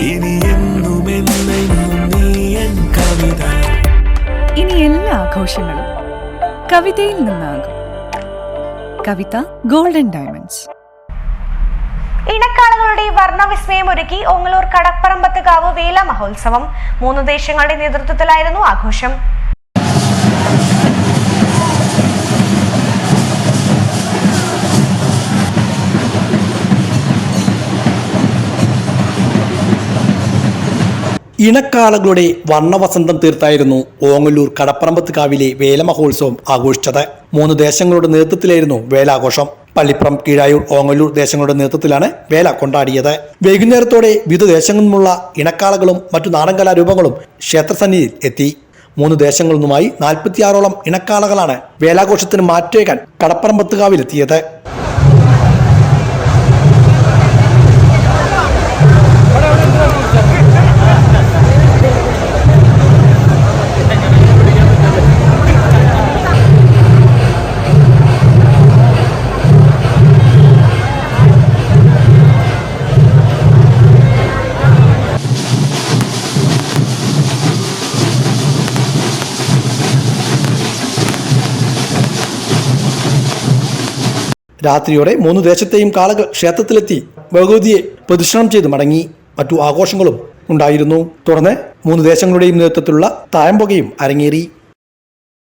ഇനി എന്നും നീ എൻ കവിത. ഇനി എല്ലാ ആഘോഷങ്ങളും കവിതയിൽ നിന്നാകും. കവിത ഗോൾഡൻ ഡയമണ്ട്സ് ഇണക്കാളുകളുടെ വർണവിസ്മയം ഒരുക്കി ഓങ്ങലൂർ കടപ്പറമ്പത്തുകാവ് വേല മഹോത്സവം. മൂന്ന് ദേശങ്ങളുടെ നേതൃത്വത്തിലായിരുന്നു ആഘോഷം. ഇണക്കാളകളുടെ വർണവസന്തം തീർത്തായിരുന്നു ഓങ്ങല്ലൂർ കടപ്പറമ്പത്ത് കാവിലെ വേലമഹോത്സവം ആഘോഷിച്ചത്. മൂന്ന് ദേശങ്ങളുടെ നേതൃത്വത്തിലായിരുന്നു വേലാഘോഷം. പള്ളിപ്പുറം കീഴായൂർ ഓങ്ങല്ലൂർ ദേശങ്ങളുടെ നേതൃത്വത്തിലാണ് വേല കൊണ്ടാടിയത്. വൈകുന്നേരത്തോടെ വിവിധ ദേശങ്ങളിൽ നിന്നുള്ള ഇണക്കാളകളും മറ്റു നാടൻ കലാരൂപങ്ങളും ക്ഷേത്രസന്നിധിയിൽ എത്തി. മൂന്ന് ദേശങ്ങളിൽ നിന്നുമായി നാൽപ്പത്തിയാറോളം ഇണക്കാളകളാണ് വേലാഘോഷത്തിന് മാറ്റേകാൻ കടപ്പറമ്പത്ത് രാത്രിയോടെ മൂന്ന് ദേശത്തെയും കാളകൾ ക്ഷേത്രത്തിലെത്തി ഭഗവതിയെ പ്രദക്ഷിണം ചെയ്ത് മടങ്ങി. മറ്റു ആഘോഷങ്ങളും ഉണ്ടായിരുന്നു. തുടർന്ന് മൂന്ന് ദേശങ്ങളുടെയും നേതൃത്വത്തിലുള്ള തായമ്പുകയും അരങ്ങേറി.